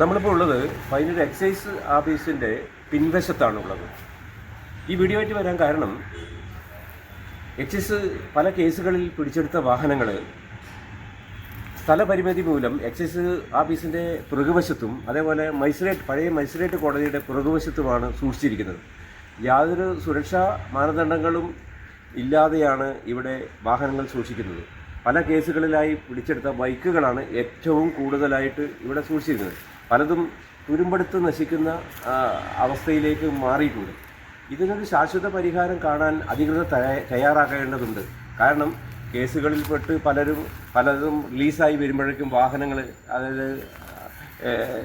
നമ്മളിപ്പോൾ ഉള്ളത് പൈനൂർ എക്സൈസ് ഓഫീസിന്റെ പിൻവശത്താണ് ഉള്ളത് ഈ വീഡിയോ ആയിട്ട് വരാൻ കാരണം എക്സൈസ് പല കേസുകളിൽ പിടിച്ചെടുത്ത വാഹനങ്ങൾ സ്ഥലപരിമിതി മൂലം എക്സൈസ് ഓഫീസിന്റെ പുറകുവശത്തും അതേപോലെ മജിസ്ട്രേറ്റ് പഴയ മജിസ്ട്രേറ്റ് കോടതിയുടെ പുറകുവശത്തുമാണ് സൂക്ഷിച്ചിരിക്കുന്നത്. യാതൊരു സുരക്ഷാ മാനദണ്ഡങ്ങളും ഇല്ലാതെയാണ് ഇവിടെ വാഹനങ്ങൾ സൂക്ഷിക്കുന്നത്. പല കേസുകളിലായി പിടിച്ചെടുത്ത ബൈക്കുകളാണ് ഏറ്റവും കൂടുതലായിട്ട് ഇവിടെ സൂക്ഷിച്ചിരുന്നത് പലതും തുരുമ്പെടുത്ത് നശിക്കുന്ന അവസ്ഥയിലേക്ക് മാറിയിട്ടുണ്ട്. ഇതിനൊരു ശാശ്വത പരിഹാരം കാണാൻ അധികൃതർ തയ്യാ- തയ്യാറാക്കേണ്ടതുണ്ട് കാരണം കേസുകളിൽ പെട്ട് പലരും പലതും റിലീസായി വരുമ്പോഴേക്കും വാഹനങ്ങൾ അതായത്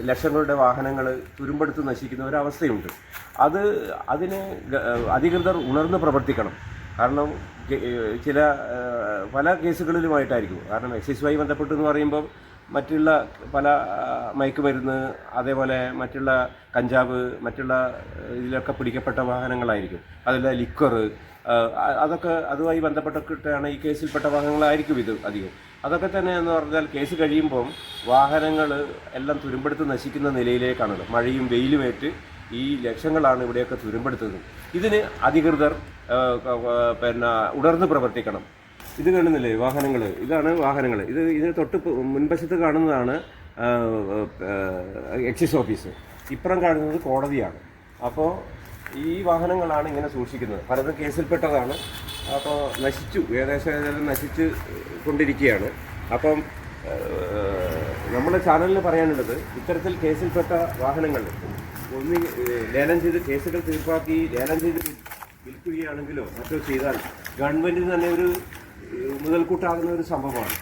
ലക്ഷങ്ങളുടെ വാഹനങ്ങൾ തുരുമ്പെടുത്ത് നശിക്കുന്ന ഒരവസ്ഥയുണ്ട്. അത് അതിന് അധികൃതർ ഉണർന്ന് പ്രവർത്തിക്കണം. കാരണം ചില പല കേസുകളിലുമായിട്ടായിരിക്കും. കാരണം എക്സൈസുമായി ബന്ധപ്പെട്ടെന്ന് പറയുമ്പോൾ മറ്റുള്ള പല മയക്കുമരുന്ന് അതേപോലെ മറ്റുള്ള കഞ്ചാവ് മറ്റുള്ള ഇതിലൊക്കെ പിടിക്കപ്പെട്ട വാഹനങ്ങളായിരിക്കും. അതിൽ ലിക്വർ അതൊക്കെ അതുമായി ബന്ധപ്പെട്ടിട്ടാണ് ഈ കേസിൽപ്പെട്ട വാഹനങ്ങളായിരിക്കും ഇത് അധികം. അതൊക്കെ തന്നെ എന്ന് പറഞ്ഞാൽ കേസ് കഴിയുമ്പം വാഹനങ്ങൾ എല്ലാം തുരുമ്പെടുത്ത് നശിക്കുന്ന നിലയിലേക്കാണുള്ളത്. മഴയും വെയിലുമേറ്റ് ഈ ലക്ഷങ്ങളാണ് ഇവിടെയൊക്കെ തുരുമ്പെടുത്തത്. ഇതിന് അധികൃതർ പിന്നെ ഉണർന്ന് പ്രവർത്തിക്കണം. ഇത് കാണുന്നില്ലേ വാഹനങ്ങൾ ഇതാണ് വാഹനങ്ങൾ ഇത് ഇതിന് തൊട്ട് മുൻവശത്ത് കാണുന്നതാണ് എക്സൈസ് ഓഫീസ്. ഇപ്പുറം കാണുന്നത് കോടതിയാണ്. അപ്പോൾ ഈ വാഹനങ്ങളാണ് ഇങ്ങനെ സൂക്ഷിക്കുന്നത്. പലതും കേസിൽപ്പെട്ടതാണ്. അപ്പോൾ നശിച്ചു. ഏകദേശം നശിച്ച് കൊണ്ടിരിക്കുകയാണ്. അപ്പം നമ്മുടെ ചാനലിൽ പറയാനുള്ളത് ഇത്തരത്തിൽ കേസിൽപ്പെട്ട വാഹനങ്ങൾ ഒന്ന് ലേലം ചെയ്ത് കേസുകൾ തീർപ്പാക്കി ലേലം ചെയ്ത് വിൽക്കുകയാണെങ്കിലോ മറ്റോ ചെയ്താൽ ഗവൺമെന്റിന് തന്നെ ഒരു മുതൽക്കൂട്ടാകുന്ന ഒരു സംഭവമാണ്.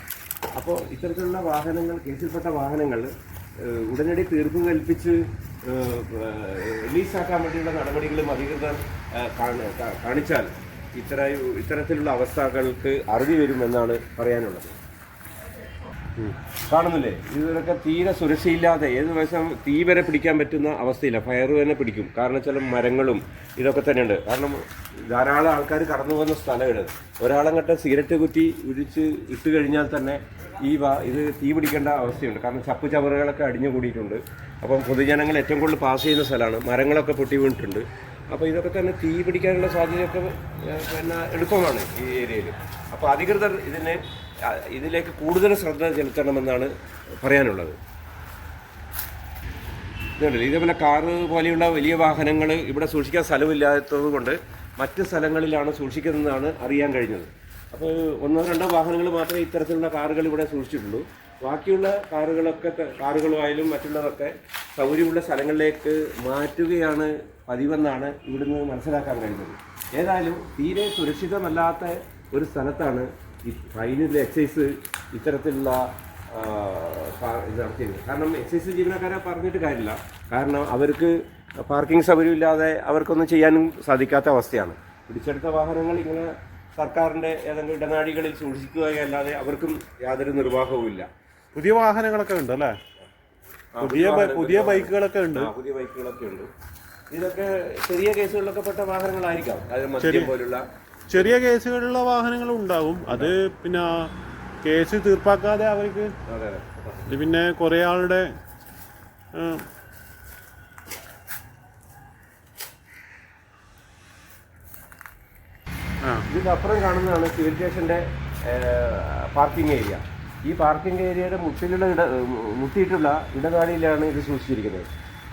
അപ്പോൾ ഇത്തരത്തിലുള്ള വാഹനങ്ങൾ കേസിൽപ്പെട്ട വാഹനങ്ങൾ ഉടനടി തീർപ്പ് കൽപ്പിച്ച് റിലീസാക്കാൻ വേണ്ടിയുള്ള നടപടികളും അധികൃതർ കാണിച്ചാൽ ഇത്തര ഇത്തരത്തിലുള്ള അവസ്ഥകൾക്ക് അറുതി വരുമെന്നാണ് പറയാനുള്ളത്. കാണുന്നില്ലേ? ഇതൊക്കെ തീരെ സുരക്ഷയില്ലാതെ ഏത് വശം തീ വരെ പിടിക്കാൻ പറ്റുന്ന അവസ്ഥയില്ല. ഫയർ തന്നെ പിടിക്കും. കാരണം ചില മരങ്ങളും ഇതൊക്കെ തന്നെയുണ്ട്. കാരണം ധാരാളം ആൾക്കാർ കടന്നു പോകുന്ന സ്ഥലമാണ് ഒരാളങ്ങട്ട് സിഗരറ്റ് കുറ്റി ഉരിച്ച് ഇട്ട് കഴിഞ്ഞാൽ തന്നെ ഈ വാ ഇത് തീ പിടിക്കേണ്ട അവസ്ഥയുണ്ട്. കാരണം ചപ്പ് ചവറുകളൊക്കെ അടിഞ്ഞു കൂടിയിട്ടുണ്ട്. അപ്പം പൊതുജനങ്ങൾ ഏറ്റവും കൂടുതൽ പാസ് ചെയ്യുന്ന സ്ഥലമാണ്. മരങ്ങളൊക്കെ പൊട്ടി വീണിട്ടുണ്ട്. അപ്പോൾ ഇതൊക്കെ തന്നെ തീ പിടിക്കാനുള്ള സാധ്യതയൊക്കെ പിന്നെ എളുപ്പമാണ് ഈ ഏരിയയിൽ അപ്പോൾ അധികൃതർ ഇതിനെ ഇതിലേക്ക് കൂടുതൽ ശ്രദ്ധ ചെലുത്തണമെന്നാണ് പറയാനുള്ളത്. ഇതുണ്ടല്ലോ. ഇതേപോലെ കാറ് പോലെയുള്ള വലിയ വാഹനങ്ങൾ ഇവിടെ സൂക്ഷിക്കാൻ സ്ഥലമില്ലാത്തത് കൊണ്ട് മറ്റ് സ്ഥലങ്ങളിലാണ് സൂക്ഷിക്കുന്നതെന്നാണ് അറിയാൻ കഴിഞ്ഞത്. അപ്പോൾ ഒന്നോ രണ്ടോ വാഹനങ്ങൾ മാത്രമേ ഇത്തരത്തിലുള്ള കാറുകൾ ഇവിടെ സൂക്ഷിച്ചിട്ടുള്ളൂ. ബാക്കിയുള്ള കാറുകളൊക്കെ കാറുകളുമായാലും മറ്റുള്ളതൊക്കെ സൗകര്യമുള്ള സ്ഥലങ്ങളിലേക്ക് മാറ്റുകയാണ് പതിവെന്നാണ് ഇവിടുന്ന് മനസ്സിലാക്കാൻ കഴിഞ്ഞത്. ഏതായാലും തീരെ സുരക്ഷിതമല്ലാത്ത ഒരു സ്ഥലത്താണ് ഈ ഫൈനൽ എക്സൈസ് ഇത്തരത്തിലുള്ള ഇത് നടത്തിയത് കാരണം എക്സൈസ് ജീവനക്കാരെ പറഞ്ഞിട്ട് കാര്യമില്ല. കാരണം അവർക്ക് പാർക്കിംഗ് സൗകര്യമില്ലാതെ അവർക്കൊന്നും ചെയ്യാനും സാധിക്കാത്ത അവസ്ഥയാണ്. പിടിച്ചെടുത്ത വാഹനങ്ങൾ ഇങ്ങനെ സർക്കാരിന്റെ ഏതെങ്കിലും ഇടനാഴികളിൽ സൂക്ഷിക്കുകയല്ലാതെ അവർക്കും യാതൊരു നിർവാഹവുമില്ല പുതിയ വാഹനങ്ങളൊക്കെ ഉണ്ട് അല്ലേ? പുതിയ പുതിയ ബൈക്കുകളൊക്കെ ഉണ്ട്. പുതിയ ബൈക്കുകളൊക്കെ ഉണ്ട്. ഇതൊക്കെ ചെറിയ കേസുകളിലൊക്കെ പെട്ട വാഹനങ്ങളായിരിക്കാം. അതായത് മദ്യം പോലുള്ള ചെറിയ കേസുകളിലുള്ള വാഹനങ്ങൾ ഉണ്ടാവും. അത് പിന്നെ കേസ് തീർപ്പാക്കാതെ അവർക്ക് ഇത് പിന്നെ കുറേ ആളുടെ ഇതിനപ്പുറം കാണുന്നതാണ് സിവിൽ സ്റ്റേഷന്റെ പാർക്കിംഗ് ഏരിയ. ഈ പാർക്കിംഗ് ഏരിയയുടെ മുട്ടിലുള്ള ഇട മുട്ടിയിട്ടുള്ള ഇടനാഴിയിലാണ് ഇത് സൂക്ഷിച്ചിരിക്കുന്നത്.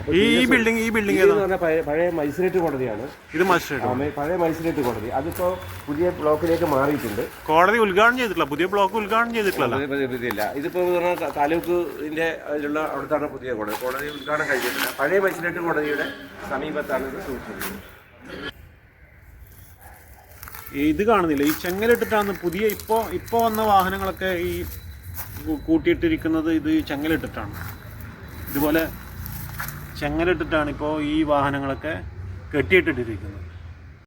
ഈ ബിൽഡിംഗ് ഈ ബിൽഡിംഗ് എന്ന് പറഞ്ഞാൽ പഴയ- മജിസ്ട്രേറ്റ് കോടതിയാണ്. ഇത് മജിസ്ട്രേറ്റ് പഴയ മജിസ്ട്രേറ്റ് കോടതി. അതിപ്പോ പുതിയ ബ്ലോക്കിലേക്ക് മാറിയിട്ടുണ്ട്. കോടതി ഉദ്ഘാടനം ചെയ്തിട്ടില്ല. പുതിയ ബ്ലോക്ക് ഉദ്ഘാടനം ചെയ്തിട്ടില്ല ഇതിപ്പോ താലൂക്കിന്റെ അതിലുള്ള അവിടുത്താണ് പുതിയ കോടതി. കോടതി ഉദ്ഘാടനം കഴിഞ്ഞിട്ടില്ല. പഴയ മജിസ്ട്രേറ്റ് കോടതിയുടെ സമീപത്താണ് ഇത് സൂക്ഷിച്ചിരിക്കുന്നത്. ഇത് കാണുന്നില്ല. ഈ ചെങ്ങലിട്ടിട്ടാണ് പുതിയ ഇപ്പോൾ ഇപ്പോൾ വന്ന വാഹനങ്ങളൊക്കെ ഈ കൂട്ടിയിട്ടിരിക്കുന്നത് ഇത് ചെങ്ങലിട്ടിട്ടാണ്. ഇതുപോലെ ചെങ്ങലിട്ടിട്ടാണ് ഇപ്പോൾ ഈ വാഹനങ്ങളൊക്കെ കെട്ടിയിട്ടിട്ടിരിക്കുന്നത്.